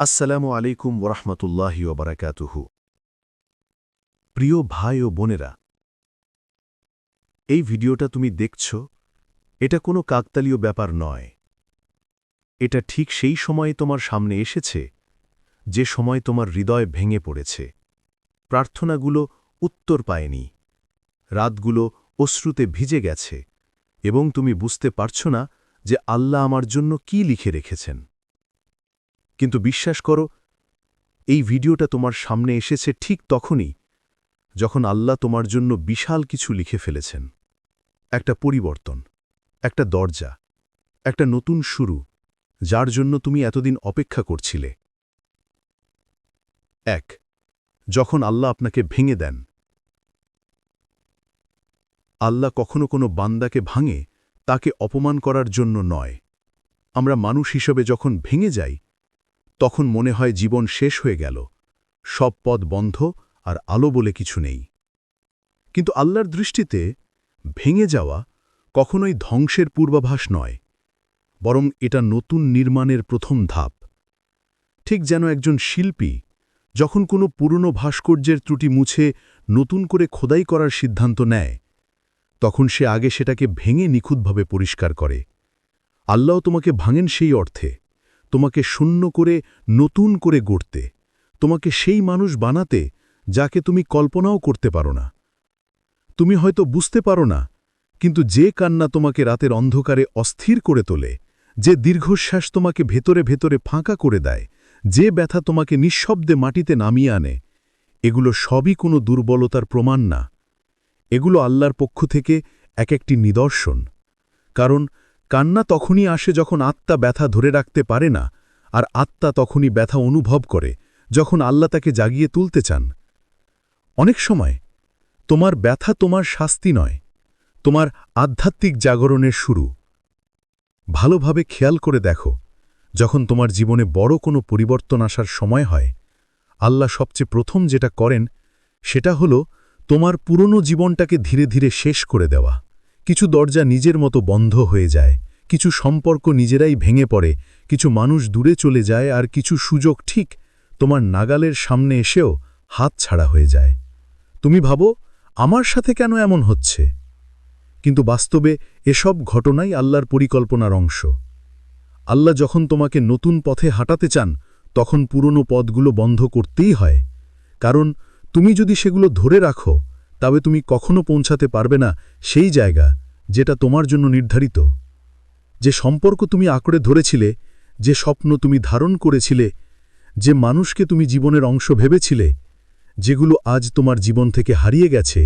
আসসালামু আলাইকুম ওরহমতুল্লাহি ওবরাকাতুহু। প্রিয় ভাই ও বোনেরা, এই ভিডিওটা তুমি দেখছ, এটা কোনো কাকতালীয় ব্যাপার নয়। এটা ঠিক সেই সময়ে তোমার সামনে এসেছে, যে সময় তোমার হৃদয় ভেঙে পড়েছে। প্রার্থনাগুলো উত্তর পায়নি, রাতগুলো অশ্রুতে ভিজে গেছে, এবং তুমি বুঝতে পারছ না যে আল্লাহ আমার জন্য কি লিখে রেখেছেন। কিন্তু বিশ্বাস করো, এই ভিডিওটা তোমার সামনে এসেছে ঠিক তখনই, যখন আল্লাহ তোমার জন্য বিশাল কিছু লিখে ফেলেছেন। একটা পরিবর্তন, একটা দরজা, একটা নতুন শুরু, যার জন্য তুমি এতদিন অপেক্ষা করছিলে। এক, যখন আল্লাহ আপনাকে ভেঙে দেন। আল্লাহ কখনো কোনো বান্দাকে ভাঙে, তাকে অপমান করার জন্য নয়। আমরা মানুষ হিসেবে যখন ভেঙে যাই তখন মনে হয় জীবন শেষ হয়ে গেল। সব পথ বন্ধ আর আলো বলে কিছু নেই। কিন্তু আল্লাহর দৃষ্টিতে ভেঙে যাওয়া কখনোই ধ্বংসের পূর্বাভাস নয়, বরং এটা নতুন নির্মাণের প্রথম ধাপ। ঠিক যেন একজন শিল্পী যখন কোনো পুরনো ভাস্কর্যের ত্রুটি মুছে নতুন করে খোদাই করার সিদ্ধান্ত নেয়, তখন সে আগে সেটাকে ভেঙে নিখুঁতভাবে পরিষ্কার করে। আল্লাহ তোমাকে ভাঙেন সেই অর্থে। তোমাকে শূন্য করে নতুন করে গড়তে। তোমাকে সেই মানুষ বানাতে যাকে তুমি কল্পনাও করতে পারো না। তুমি হয়তো বুঝতে পারো না, কিন্তু যে কান্না তোমাকে রাতের অন্ধকারে অস্থির করে তোলে, যে দীর্ঘশ্বাস তোমাকে ভেতরে ভেতরে ফাঁকা করে দেয়, যে ব্যথা তোমাকে নিঃশব্দে মাটিতে নামিয়ে আনে, এগুলো সবই কোনো দুর্বলতার প্রমাণ না। এগুলো আল্লাহর পক্ষ থেকে এক একটি নিদর্শন। কারণ কান্না তখনই আসে যখন আত্মা ব্যথা ধরে রাখতে পারে না, আর আত্মা তখনই ব্যথা অনুভব করে যখন আল্লাহ তাকে জাগিয়ে তুলতে চান। অনেক সময় তোমার ব্যথা তোমার শাস্তি নয়, তোমার আধ্যাত্মিক জাগরণের শুরু। ভালোভাবে খেয়াল করে দেখো, যখন তোমার জীবনে বড় কোনো পরিবর্তন আসার সময় হয়, আল্লাহ সবচেয়ে প্রথম যেটা করেন সেটা হল তোমার পুরনো জীবনটাকে ধীরে ধীরে শেষ করে দেওয়া। কিছু দরজা নিজের মতো বন্ধ হয়ে যায়, কিছু সম্পর্ক নিজেরাই ভেঙে পড়ে, কিছু মানুষ দূরে চলে যায় আর কিছু সুযোগ ঠিক তোমার নাগালের সামনে এসেও হাত ছাড়া হয়ে যায়। তুমি ভাবো, আমার সাথে কেন এমন হচ্ছে? কিন্তু বাস্তবে এসব ঘটনাই আল্লাহর পরিকল্পনার অংশ। আল্লাহ যখন তোমাকে নতুন পথে হাঁটাতে চান, তখন পুরনো পথগুলো বন্ধ করতেই হয়। কারণ তুমি যদি সেগুলো ধরে রাখো তবে তুমি কখনো পৌঁছাতে পারবে না সেই জায়গা যেটা তোমার জন্য নির্ধারিত। যে সম্পর্ক তুমি আঁকড়ে ধরেছিলে, যে স্বপ্ন তুমি ধারণ করেছিলে, যে মানুষকে তুমি জীবনের অংশ ভেবেছিলে, যেগুলো আজ তোমার জীবন থেকে হারিয়ে গেছে,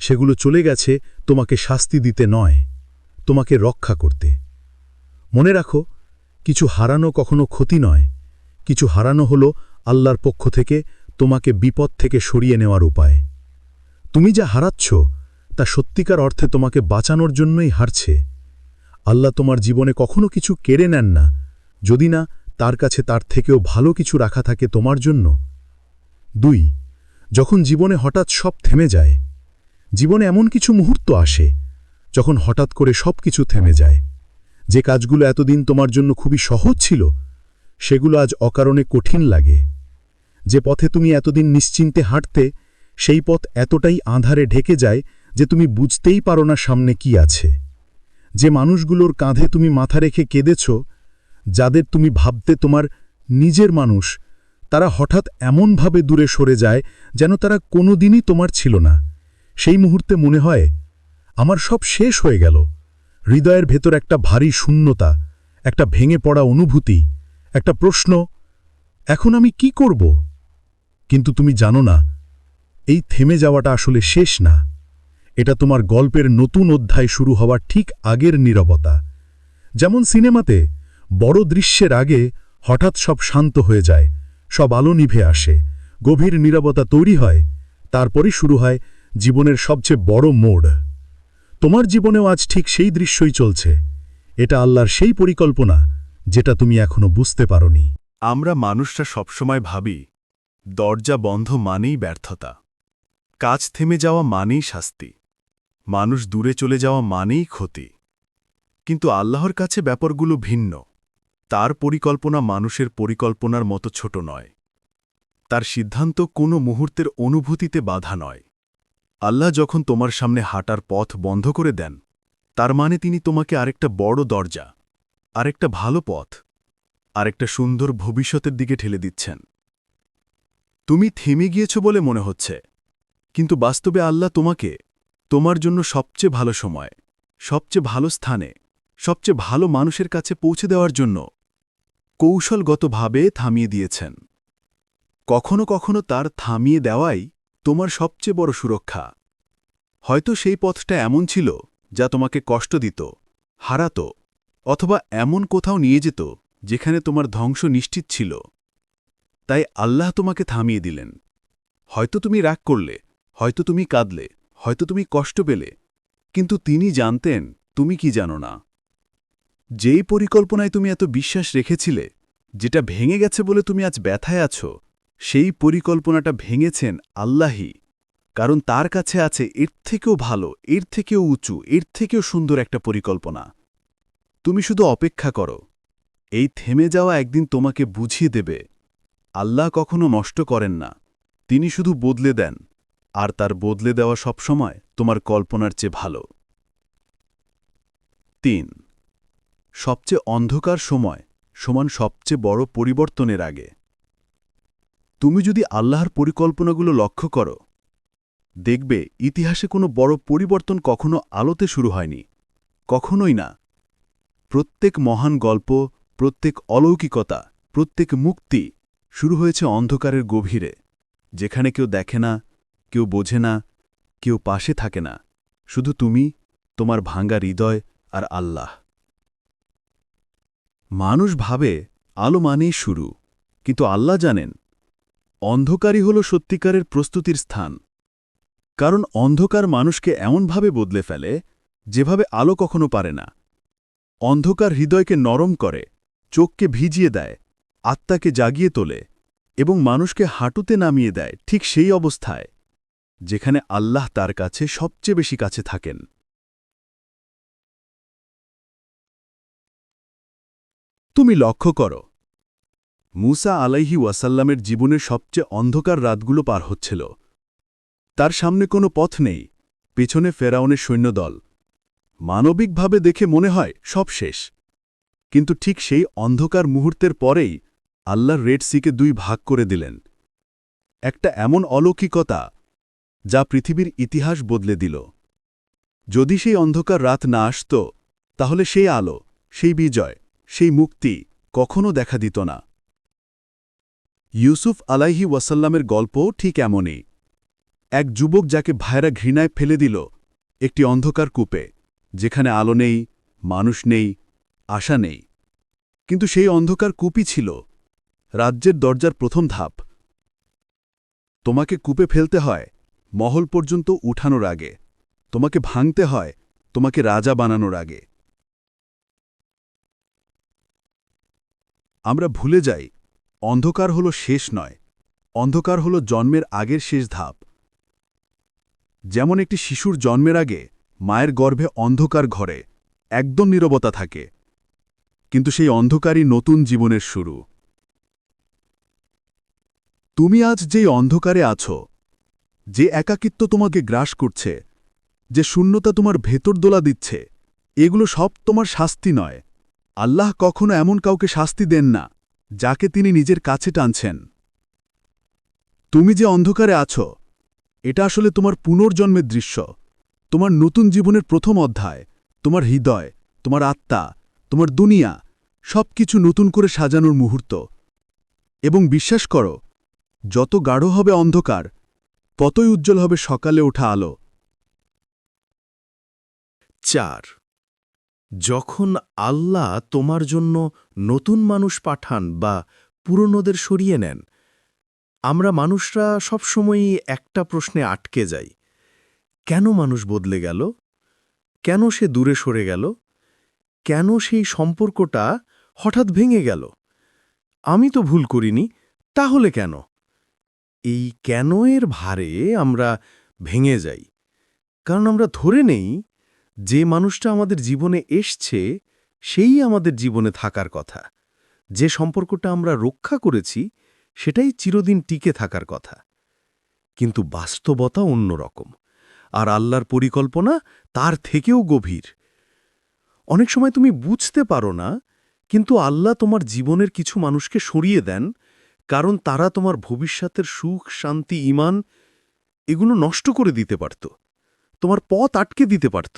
সেগুলো চলে গেছে তোমাকে শাস্তি দিতে নয়, তোমাকে রক্ষা করতে। মনে রাখো, কিছু হারানো কখনো ক্ষতি নয়, কিছু হারানো হলো আল্লাহর পক্ষ থেকে তোমাকে বিপদ থেকে সরিয়ে নেওয়ার উপায়। তুমি যা হারাচ্ছ, তা সত্যিকার অর্থে তোমাকে বাঁচানোর জন্যই হারছে। আল্লাহ তোমার জীবনে কখনো কিছু কেড়ে নেন না। যদি না, তার কাছে তার থেকেও ভালো কিছু রাখা থাকে তোমার জন্য। দুই, যখন জীবনে হঠাৎ সব থেমে যায়, জীবনে এমন কিছু মুহূর্ত আসে, যখন হঠাৎ করে সব কিছু থেমে যায়। যে কাজগুলো এতদিন তোমার জন্য খুবই সহজ ছিল, সেগুলো আজ অকারণে কঠিন লাগে। যে পথে তুমি এতদিন নিশ্চিন্তে হাঁটতে সেই পথ এতটাই আঁধারে ঢেকে যায় যে তুমি বুঝতেই পারো না সামনে কি আছে। যে মানুষগুলোর কাঁধে তুমি মাথা রেখে কেঁদেছ, যাদের তুমি ভাবতে তোমার নিজের মানুষ, তারা হঠাৎ এমনভাবে দূরে সরে যায় যেন তারা কোনোদিনই তোমার ছিল না। সেই মুহূর্তে মনে হয়, আমার সব শেষ হয়ে গেল। হৃদয়ের ভেতর একটা ভারী শূন্যতা, একটা ভেঙে পড়া অনুভূতি, একটা প্রশ্ন, এখন আমি কি করব? কিন্তু তুমি জানো না এই থেমে যাওয়াটা আসলে শেষ না। এটা তোমার গল্পের নতুন অধ্যায় শুরু হওয়ার ঠিক আগের নীরবতা। যেমন সিনেমাতে, বড় দৃশ্যের আগে হঠাৎ সব শান্ত হয়ে যায়, সব আলো নিভে আসে, গভীর নীরবতা তৈরি হয়, তারপরই শুরু হয় জীবনের সবচেয়ে বড় মোড়। তোমার জীবনেও আজ ঠিক সেই দৃশ্যই চলছে। এটা আল্লাহর সেই পরিকল্পনা যেটা তুমি এখনও বুঝতে পারোনি। আমরা মানুষরা সবসময় ভাবি, দরজা বন্ধ মানেই ব্যর্থতা। কাজ থেমে যাওয়া মানেই শাস্তি। মানুষ দূরে চলে যাওয়া মানেই ক্ষতি। কিন্তু আল্লাহর কাছে ব্যাপারগুলো ভিন্ন। তার পরিকল্পনা মানুষের পরিকল্পনার মতো ছোট নয়। তার সিদ্ধান্ত কোনো মুহূর্তের অনুভূতিতে বাধা নয়। আল্লাহ যখন তোমার সামনে হাঁটার পথ বন্ধ করে দেন, তার মানে তিনি তোমাকে আরেকটা বড় দরজা, আরেকটা ভালো পথ, আরেকটা সুন্দর ভবিষ্যতের দিকে ঠেলে দিচ্ছেন। তুমি থেমে গিয়েছ বলে মনে হচ্ছে। কিন্তু বাস্তবে আল্লাহ তোমাকে তোমার জন্য সবচেয়ে ভালো সময়, সবচেয়ে ভালো স্থানে, সবচেয়ে ভালো মানুষের কাছে পৌঁছে দেওয়ার জন্য কৌশলগতভাবে থামিয়ে দিয়েছেন। কখনো কখনো তার থামিয়ে দেওয়াই তোমার সবচেয়ে বড় সুরক্ষা। হয়তো সেই পথটা এমন ছিল যা তোমাকে কষ্ট দিত, হারাত, অথবা এমন কোথাও নিয়ে যেত যেখানে তোমার ধ্বংস নিশ্চিত ছিল। তাই আল্লাহ তোমাকে থামিয়ে দিলেন। হয়তো তুমি রাগ করলে হয়তো তুমি কাঁদলে, হয়তো তুমি কষ্ট পেলে। কিন্তু তিনি জানতেন, তুমি কি জানো না? যেই পরিকল্পনায় তুমি এত বিশ্বাস রেখেছিলে, যেটা ভেঙে গেছে বলে তুমি আজ ব্যথায় আছো, সেই পরিকল্পনাটা ভেঙেছেন আল্লাহি কারণ তার কাছে আছে এর থেকেও ভালো, এর থেকেও উঁচু, এর থেকেও সুন্দর একটা পরিকল্পনা। তুমি শুধু অপেক্ষা করো। এই থেমে যাওয়া একদিন তোমাকে বুঝিয়ে দেবে। আল্লাহ কখনো নষ্ট করেন না। তিনি শুধু বদলে দেন। আর তার বদলে দেওয়া সবসময় তোমার কল্পনার চেয়ে ভালো। তিন, সবচেয়ে অন্ধকার সময় সমান সবচেয়ে বড় পরিবর্তনের আগে। তুমি যদি আল্লাহর পরিকল্পনাগুলো লক্ষ্য করো, দেখবে ইতিহাসে কোনো বড় পরিবর্তন কখনো আলোতে শুরু হয়নি, কখনোই না। প্রত্যেক মহান গল্প, প্রত্যেক অলৌকিকতা, প্রত্যেক মুক্তি শুরু হয়েছে অন্ধকারের গভীরে, যেখানে কেউ দেখে না কেউ বোঝে না, কেউ পাশে থাকে না। শুধু তুমি, তোমার ভাঙ্গা হৃদয় আর আল্লাহ। মানুষ ভাবে, আলো মানেই শুরু। কিন্তু আল্লাহ জানেন, অন্ধকারই হল সত্যিকারের প্রস্তুতির স্থান। কারণ অন্ধকার মানুষকে এমনভাবে বদলে ফেলে, যেভাবে আলো কখনো পারে না। অন্ধকার হৃদয়কে নরম করে, চোখকে ভিজিয়ে দেয়, আত্মাকে জাগিয়ে তোলে এবং মানুষকে হাঁটুতে নামিয়ে দেয়, ঠিক সেই অবস্থায়। যেখানে আল্লাহ তার কাছে সবচেয়ে বেশি কাছে থাকেন। তুমি লক্ষ্য করো, মুসা আলাইহি ওয়াসাল্লামের জীবনের সবচেয়ে অন্ধকার রাতগুলো পার হচ্ছিল। তার সামনে কোনো পথ নেই, পেছনে ফেরাউনের সৈন্যদল। মানবিকভাবে দেখে মনে হয় সব শেষ। কিন্তু ঠিক সেই অন্ধকার মুহূর্তের পরেই আল্লাহর রেড সিকে দুই ভাগ করে দিলেন। একটা এমন অলৌকিকতা যা পৃথিবীর ইতিহাস বদলে দিল। যদি সেই অন্ধকার রাত না আসত, তাহলে সেই আলো, সেই বিজয়, সেই মুক্তি কখনো দেখা দিত না। ইউসুফ আলাইহি ওয়াসাল্লামের গল্পও ঠিক এমনই। এক যুবক যাকে ভাইরা ঘৃণায় ফেলে দিল, একটি অন্ধকার কূপে, যেখানে আলো নেই, মানুষ নেই, আশা নেই। কিন্তু সেই অন্ধকার কূপই ছিল রাজ্যের দরজার প্রথম ধাপ। তোমাকে কূপে ফেলতে হয় মহল পর্যন্ত উঠানোর আগে। তোমাকে ভাঙতে হয়, তোমাকে রাজা বানানোর আগে। আমরা ভুলে যাই, অন্ধকার হল শেষ নয়, অন্ধকার হল জন্মের আগের শেষ ধাপ। যেমন একটি শিশুর জন্মের আগে, মায়ের গর্ভে অন্ধকার ঘরে, একদম নীরবতা থাকে। কিন্তু সেই অন্ধকারই নতুন জীবনের শুরু। তুমি আজ যেই অন্ধকারে আছো যে একাকিত্ব তোমাকে গ্রাস করছে, যে শূন্যতা তোমার ভেতর দোলা দিচ্ছে, এগুলো সব তোমার শাস্তি নয়। আল্লাহ কখনো এমন কাউকে শাস্তি দেন না, যাকে তিনি নিজের কাছে টানছেন। তুমি যে অন্ধকারে আছো, এটা আসলে তোমার পুনর্জন্মের দৃশ্য, তোমার নতুন জীবনের প্রথম অধ্যায়, তোমার হৃদয়, তোমার আত্মা, তোমার দুনিয়া সব কিছু নতুন করে সাজানোর মুহূর্ত। এবং বিশ্বাস করো, যত গাঢ় হবে অন্ধকার ততই উজ্জ্বল হবে সকালে ওঠা আলো। চার, যখন আল্লাহ তোমার জন্য নতুন মানুষ পাঠান বা পুরনোদের সরিয়ে নেন, আমরা মানুষরা সবসময়ই একটা প্রশ্নে আটকে যাই। কেন মানুষ বদলে গেল? কেন সে দূরে সরে গেল? কেন সেই সম্পর্কটা হঠাৎ ভেঙে গেল? আমি তো ভুল করিনি, তাহলে কেন? এই কেন এর ভারে আমরা ভেঙে যাই। কারণ আমরা ধরে নেই যে মানুষটা আমাদের জীবনে এসছে, সেই আমাদের জীবনে থাকার কথা। যে সম্পর্কটা আমরা রক্ষা করেছি, সেটাই চিরদিন টিকে থাকার কথা। কিন্তু বাস্তবতা অন্যরকম আর আল্লাহর পরিকল্পনা তার থেকেও গভীর। অনেক সময় তুমি বুঝতে পারো না, কিন্তু আল্লাহ তোমার জীবনের কিছু মানুষকে সরিয়ে দেন কারণ তারা তোমার ভবিষ্যতের সুখ, শান্তি ইমান এগুলো নষ্ট করে দিতে পারত। তোমার পথ আটকে দিতে পারত।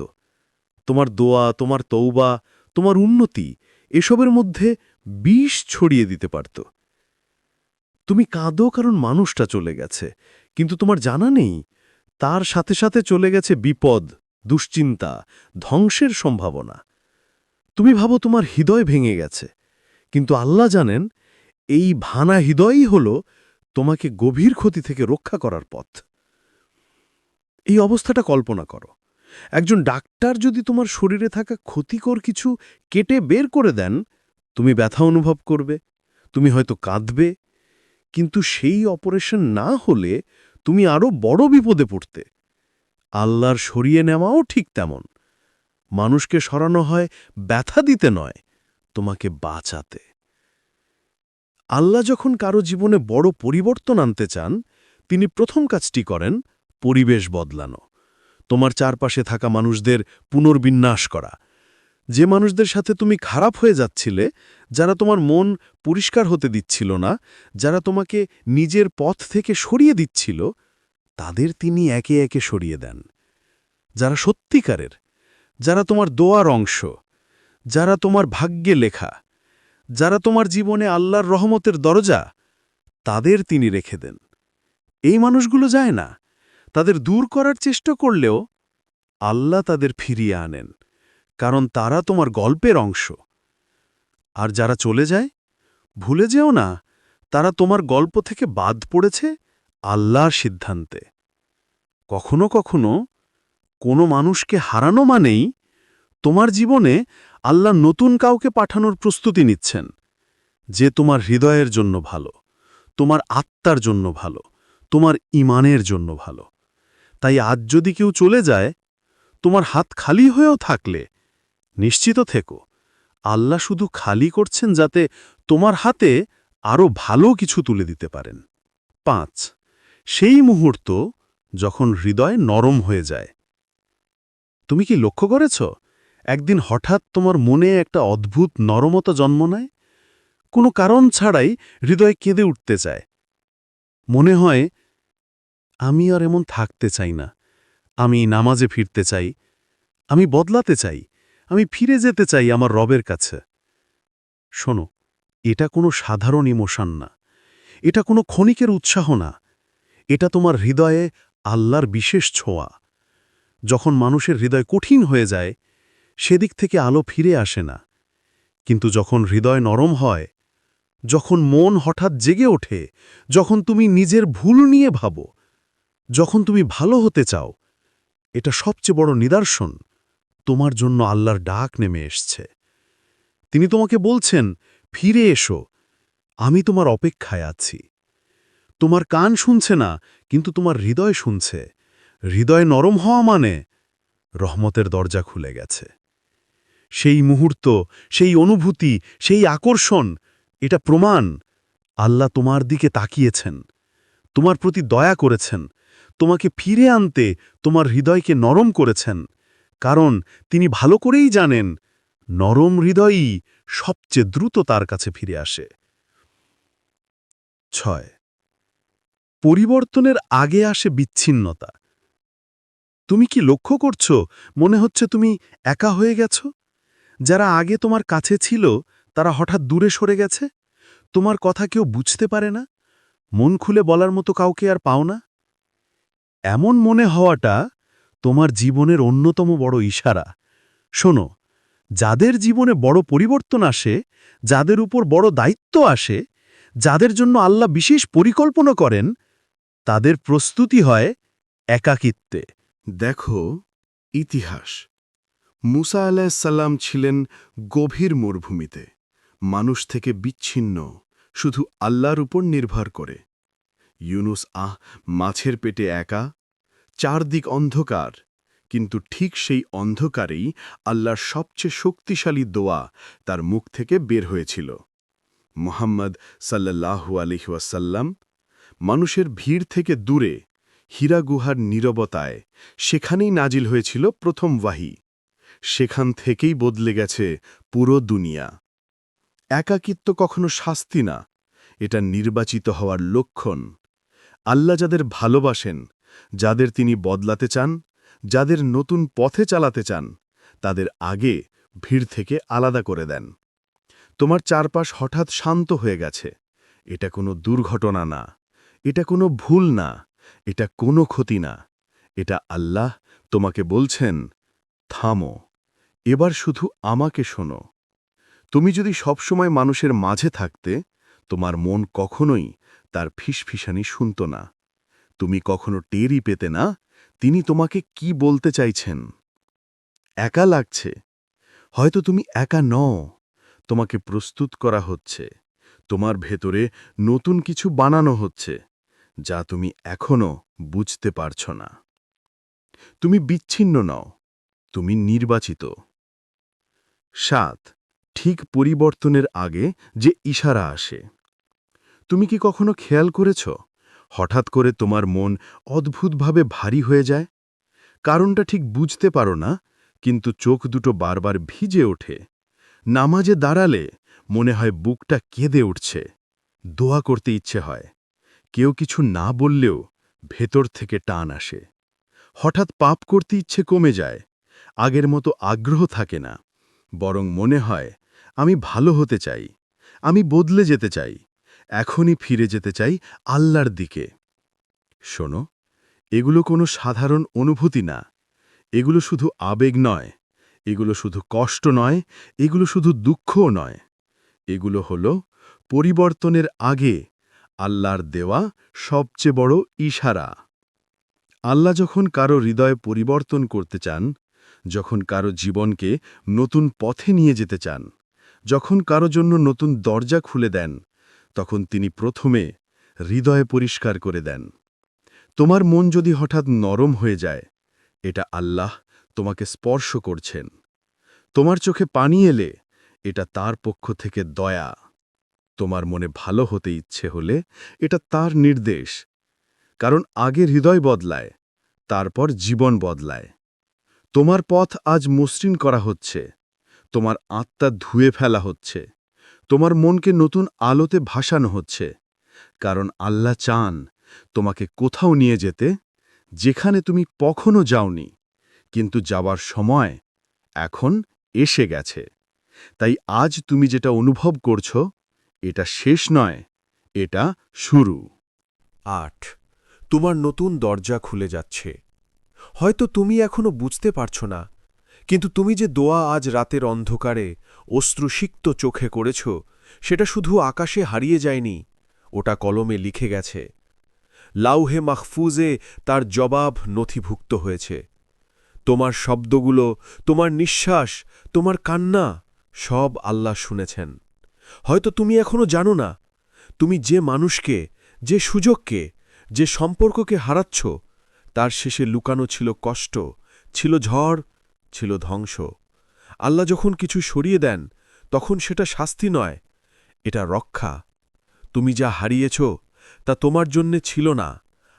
তোমার দোয়া, তোমার তৌবা তোমার উন্নতি এসবের মধ্যে বিষ ছড়িয়ে দিতে পারত। তুমি কাঁদো কারণ মানুষটা চলে গেছে, কিন্তু তোমার জানা নেই, তার সাথে সাথে চলে গেছে বিপদ, দুশ্চিন্তা, ধ্বংসের সম্ভাবনা। তুমি ভাবো তোমার হৃদয় ভেঙে গেছে, কিন্তু আল্লাহ জানেন এই ভানা হৃদয়ই হল তোমাকে গভীর ক্ষতি থেকে রক্ষা করার পথ। এই অবস্থাটা কল্পনা করো। একজন ডাক্তার যদি তোমার শরীরে থাকা ক্ষতিকর কিছু কেটে বের করে দেন, তুমি ব্যথা অনুভব করবে, তুমি হয়তো কাঁদবে, কিন্তু সেই অপারেশন না হলে তুমি আরও বড় বিপদে পড়তে। আল্লাহর সরিয়ে নেওয়াও ঠিক তেমন। মানুষকে সরানো হয়, ব্যথা দিতে নয়, তোমাকে বাঁচাতে। আল্লাহ যখন কারও জীবনে বড় পরিবর্তন আনতে চান, তিনি প্রথম কাজটি করেন পরিবেশ বদলানো। তোমার চারপাশে থাকা মানুষদের পুনর্বিন্যাস করা। যে মানুষদের সাথে তুমি খারাপ হয়ে যাচ্ছিলে, যারা তোমার মন পরিষ্কার হতে দিচ্ছিল না, যারা তোমাকে নিজের পথ থেকে সরিয়ে দিচ্ছিল, তাদের তিনি একে একে সরিয়ে দেন। যারা সত্যিকারের, যারা তোমার দোয়ার অংশ, যারা তোমার ভাগ্যে লেখা যারা তোমার জীবনে আল্লাহর রহমতের দরজা, তাদের তিনি রেখে দেন। এই মানুষগুলো যায় না। তাদের দূর করার চেষ্টা করলেও আল্লাহ তাদের ফিরিয়ে আনেন, কারণ তারা তোমার গল্পের অংশ। আর যারা চলে যায়, ভুলে যেও না, তারা তোমার গল্প থেকে বাদ পড়েছে আল্লাহর সিদ্ধান্তে। কখনো কখনো কোনো মানুষকে হারানো মানেই তোমার জীবনে আল্লাহ নতুন কাউকে পাঠানোর প্রস্তুতি নিচ্ছেন যে তোমার হৃদয়ের জন্য ভালো, তোমার আত্মার জন্য ভালো, তোমার ইমানের জন্য ভালো। তাই আজ যদি কেউ চলে যায়, তোমার হাত খালি হয়েও থাকলে, নিশ্চিত থেকো, আল্লাহ শুধু খালি করছেন যাতে তোমার হাতে আরও ভালো কিছু তুলে দিতে পারেন। পাঁচ, সেই মুহূর্ত যখন হৃদয় নরম হয়ে যায়। তুমি কি লক্ষ্য করেছ? একদিন হঠাৎ তোমার মনে একটা অদ্ভুত নরমতা জন্ম নেয়? কোনো কারণ ছাড়াই হৃদয় কেঁদে উঠতে চায়। মনে হয়, আমি আর এমন থাকতে চাই না। আমি নামাজে ফিরতে চাই। আমি বদলাতে চাই। আমি ফিরে যেতে চাই আমার রবের কাছে। শোনো, এটা কোনো সাধারণ ইমোশন না। এটা কোনো ক্ষণিকের উৎসাহ না। এটা তোমার হৃদয়ে আল্লাহর বিশেষ ছোঁয়া। যখন মানুষের হৃদয় কঠিন হয়ে যায় সেদিক থেকে আলো ফিরে আসে না। কিন্তু যখন হৃদয় নরম হয়, যখন মন হঠাৎ জেগে ওঠে, যখন তুমি নিজের ভুল নিয়ে ভাবো, যখন তুমি ভালো হতে চাও, এটা সবচেয়ে বড় নিদর্শন। তোমার জন্য আল্লাহর ডাক নেমে এসছে। তিনি তোমাকে বলছেন, ফিরে এসো। আমি তোমার অপেক্ষায় আছি। তোমার কান শুনছে না, কিন্তু তোমার হৃদয় শুনছে। হৃদয় নরম হওয়া মানে রহমতের দরজা খুলে গেছে। সেই মুহূর্ত, সেই অনুভূতি, সেই আকর্ষণ, এটা প্রমাণ। আল্লাহ তোমার দিকে তাকিয়েছেন। তোমার প্রতি দয়া করেছেন। তোমাকে ফিরে আনতে তোমার হৃদয়কে নরম করেছেন। কারণ তিনি ভালো করেই জানেন, নরম হৃদয়ই সবচেয়ে দ্রুত তার কাছে ফিরে আসে। ছয়। পরিবর্তনের আগে আসে বিচ্ছিন্নতা। তুমি কি লক্ষ্য করছ? মনে হচ্ছে তুমি একা হয়ে গেছ? যারা আগে তোমার কাছে ছিল, তারা হঠাৎ দূরে সরে গেছে? তোমার কথা কেউ বুঝতে পারে না? মন খুলে বলার মতো কাউকে আর পাও না? এমন মনে হওয়াটা তোমার জীবনের অন্যতম বড় ইশারা। শোনো, যাদের জীবনে বড় পরিবর্তন আসে, যাদের উপর বড় দায়িত্ব আসে, যাদের জন্য আল্লাহ বিশেষ পরিকল্পনা করেন, তাদের প্রস্তুতি হয় একাকিত্বে। দেখো, ইতিহাস। মুসা আলাহিসাল্লাম ছিলেন গভীর মরুভূমিতে। মানুষ থেকে বিচ্ছিন্ন, শুধু আল্লাহর উপর নির্ভর করে। ইউনুস, আহ, মাছের পেটে একা, চারদিক অন্ধকার, কিন্তু ঠিক সেই অন্ধকারেই আল্লাহর সবচেয়ে শক্তিশালী দোয়া তার মুখ থেকে বের হয়েছিল। মোহাম্মদ সাল্লাল্লাহু আলিহি ওয়াসাল্লাম মানুষের ভিড় থেকে দূরে হীরা গুহার নীরবতায় সেখানেই নাজিল হয়েছিল প্রথম ওয়াহি। সেখান থেকেই বদলে গেছে পুরো দুনিয়া। একাকিত্ব কখনো শাস্তি না, এটা নির্বাচিত হওয়ার লক্ষণ। আল্লাহ যাদের ভালোবাসেন, যাদের তিনি বদলাতে চান, যাদের নতুন পথে চালাতে চান, তাদের আগে ভিড় থেকে আলাদা করে দেন। তোমার চারপাশ হঠাৎ শান্ত হয়ে গেছে, এটা কোনো দুর্ঘটনা না, এটা কোনো ভুল না, এটা কোনো ক্ষতি না, এটা আল্লাহ তোমাকে বলছেন থামো, এবার শুধু আমাকে শোনো। তুমি যদি সবসময় মানুষের মাঝে থাকতে, তোমার মন কখনোই তার ফিসফিসানি শুনত না। তুমি কখনো টেরই পেতে না, তিনি তোমাকে কি বলতে চাইছেন। একা লাগছে। হয়তো তুমি একা নও, তোমাকে প্রস্তুত করা হচ্ছে। তোমার ভেতরে নতুন কিছু বানানো হচ্ছে, যা তুমি এখনও বুঝতে পারছ না। তুমি বিচ্ছিন্ন নও তুমি নির্বাচিত। সাত, ঠিক পরিবর্তনের আগে যে ইশারা আসে। তুমি কি কখনো খেয়াল করেছ? হঠাৎ করে তোমার মন অদ্ভুতভাবে ভারী হয়ে যায়? কারণটা ঠিক বুঝতে পারো না, কিন্তু চোখ দুটো বারবার ভিজে ওঠে। নামাজে দাঁড়ালে মনে হয় বুকটা কেঁদে উঠছে। দোয়া করতে ইচ্ছে হয়। কেউ কিছু না বললেও ভেতর থেকে টান আসে। হঠাৎ পাপ করতে ইচ্ছে কমে যায়। আগের মতো আগ্রহ থাকে না। বরং মনে হয়, আমি ভালো হতে চাই, আমি বদলে যেতে চাই, এখনই ফিরে যেতে চাই আল্লাহর দিকে। শোনো, এগুলো কোনো সাধারণ অনুভূতি না। এগুলো শুধু আবেগ নয়, এগুলো শুধু কষ্ট নয়, এগুলো শুধু দুঃখও নয়। এগুলো হল পরিবর্তনের আগে আল্লাহর দেওয়া সবচেয়ে বড় ইশারা। আল্লাহ যখন কারও হৃদয় পরিবর্তন করতে চান যখন কারও জীবনকে নতুন পথে নিয়ে যেতে চান, যখন কারও জন্য নতুন দরজা খুলে দেন, তখন তিনি প্রথমে হৃদয় পরিষ্কার করে দেন। তোমার মন যদি হঠাৎ নরম হয়ে যায়, এটা আল্লাহ তোমাকে স্পর্শ করছেন। তোমার চোখে পানি এলে এটা তার পক্ষ থেকে দয়া। তোমার মনে ভালো হতে ইচ্ছে হলে এটা তার নির্দেশ। কারণ আগে হৃদয় বদলায়, তারপর জীবন বদলায়। তোমার পথ আজ মসৃণ করা হচ্ছে। তোমার আত্মা ধুয়ে ফেলা হচ্ছে। তোমার মনকে নতুন আলোতে ভাসানো হচ্ছে। কারণ আল্লাহ চান তোমাকে কোথাও নিয়ে যেতে, যেখানে তুমি কখনো যাওনি। কিন্তু যাবার সময় এখন এসে গেছে। তাই আজ তুমি যেটা অনুভব করছ, এটা শেষ নয়, এটা শুরু। আট। তোমার নতুন দরজা খুলে যাচ্ছে। হয়তো তুমি এখনও বুঝতে পারছ না। কিন্তু তুমি যে দোয়া আজ রাতের অন্ধকারে অশ্রুসিক্ত চোখে করেছ, সেটা শুধু আকাশে হারিয়ে যায়নি, ওটা কলমে লিখে গেছে। লাউহে মাহফুজে তার জবাব নথিভুক্ত হয়েছে। তোমার শব্দগুলো, তোমার নিঃশ্বাস, তোমার কান্না, সব আল্লাহ শুনেছেন। হয়তো তুমি এখনও জানো না, তুমি যে মানুষকে, যে সুযোগকে, যে সম্পর্ককে হারাচ্ছ তার শেষে লুকানো ছিল কষ্ট, ছিল ঝড়, ছিল ধ্বংস। আল্লাহ যখন কিছু সরিয়ে দেন, তখন সেটা শাস্তি নয়, এটা রক্ষা। তুমি যা হারিয়েছ, তা তোমার জন্যে ছিল না,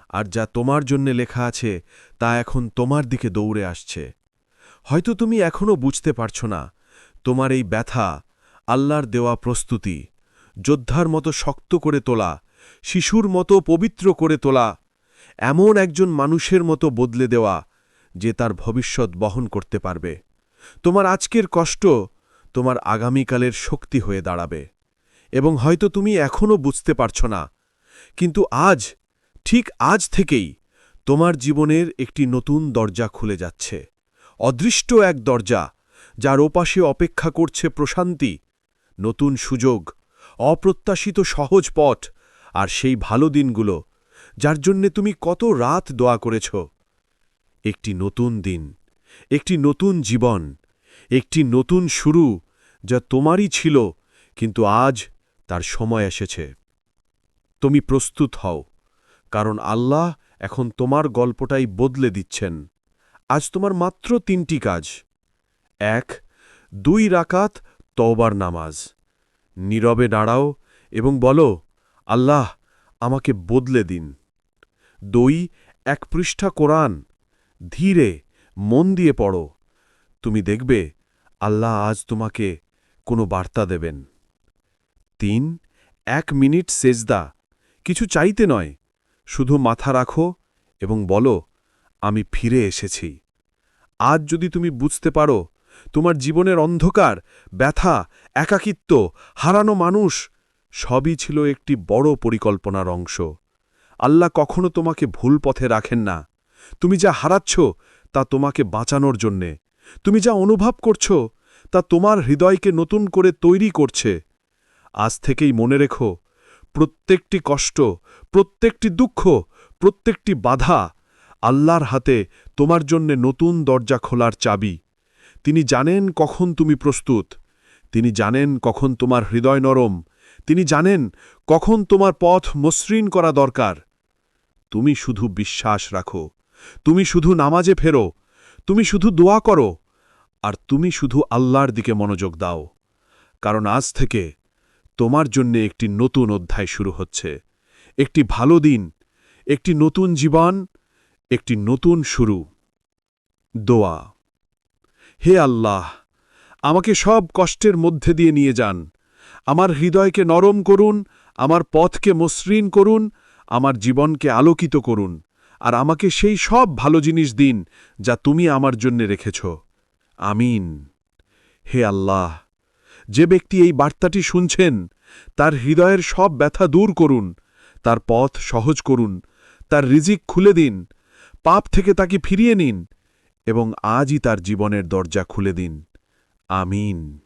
আর যা তোমার জন্যে লেখা আছে, তা এখন তোমার দিকে দৌড়ে আসছে। হয়তো তুমি এখনও বুঝতে পারছ না, তোমার এই ব্যথা আল্লাহর দেওয়া প্রস্তুতি, যোদ্ধার মতো শক্ত করে তোলা, শিশুর মতো পবিত্র করে তোলা এমন একজন মানুষের মতো বদলে দেওয়া যে তার ভবিষ্যৎ বহন করতে পারবে। তোমার আজকের কষ্ট তোমার আগামীকালের শক্তি হয়ে দাঁড়াবে। এবং হয়তো তুমি এখনও বুঝতে পারছ না, কিন্তু আজ, ঠিক আজ থেকেই তোমার জীবনের একটি নতুন দরজা খুলে যাচ্ছে। অদৃষ্ট এক দরজা, যার ওপাশে অপেক্ষা করছে প্রশান্তি, নতুন সুযোগ, অপ্রত্যাশিত সহজ পথ আর সেই ভালো দিনগুলো যার জন্যে তুমি কত রাত দোয়া করেছ। একটি নতুন দিন, একটি নতুন জীবন, একটি নতুন শুরু যা তোমারই ছিল, কিন্তু আজ তার সময় এসেছে। তুমি প্রস্তুত হও, কারণ আল্লাহ এখন তোমার গল্পটাই বদলে দিচ্ছেন। আজ তোমার মাত্র তিনটি কাজ। এক, দুই রাকাত তওবার নামাজ। নীরবে দাঁড়াও এবং বলো, আল্লাহ আমাকে বদলে দিন। দই এক পৃষ্ঠা কোরআন। ধীরে মন দিয়ে পড়ো। তুমি দেখবে আল্লাহ আজ তোমাকে কোনো বার্তা দেবেন। তিন, এক মিনিট সেজদা। কিছু চাইতে নয়। শুধু মাথা রাখো এবং বলো, আমি ফিরে এসেছি। আজ যদি তুমি বুঝতে পারো, তোমার জীবনের অন্ধকার, ব্যথা, একাকিত্ব, হারানো মানুষ, সবই ছিল একটি বড় পরিকল্পনার অংশ। আল্লাহ কখনো তোমাকে ভুল পথে রাখেন না। তুমি যা হারাচ্ছ, তা তোমাকে বাঁচানোর জন্যে। তুমি যা অনুভব করছ, তা তোমার হৃদয়কে নতুন করে তৈরি করছে। আজ থেকেই মনে রেখো, প্রত্যেকটি কষ্ট, প্রত্যেকটি দুঃখ, প্রত্যেকটি বাধা আল্লাহর হাতে তোমার জন্যে নতুন দরজা খোলার চাবি। তিনি জানেন কখন তুমি প্রস্তুত। তিনি জানেন কখন তোমার হৃদয় নরম। তিনি জানেন কখন তোমার পথ মসৃণ করা দরকার। তুমি শুধু বিশ্বাস রাখো, তুমি শুধু নামাজে ফেরো, তুমি শুধু দোয়া করো, আর তুমি শুধু আল্লাহর দিকে মনোযোগ দাও, কারণ আজ থেকে তোমার জন্যে একটি নতুন অধ্যায় শুরু হচ্ছে, একটি ভালো দিন, একটি নতুন জীবন, একটি নতুন শুরু। দোয়া, হে আল্লাহ, আমাকে সব কষ্টের মধ্যে দিয়ে নিয়ে যান আমার হৃদয়কে নরম করুন, আমার পথকে মসৃণ করুন, আমার জীবনকে আলোকিত করুন, আর আমাকে সেই সব ভালো জিনিস দিন যা তুমি আমার জন্য রেখেছ। আমিন। হে আল্লাহ, যে ব্যক্তি এই বার্তাটি শুনছেন, তার হৃদয়ের সব ব্যথা দূর করুন, তার পথ সহজ করুন, তার রিজিক খুলে দিন, পাপ থেকে তাকে ফিরিয়ে নিন, এবং আজই তার জীবনের দরজা খুলে দিন। আমিন।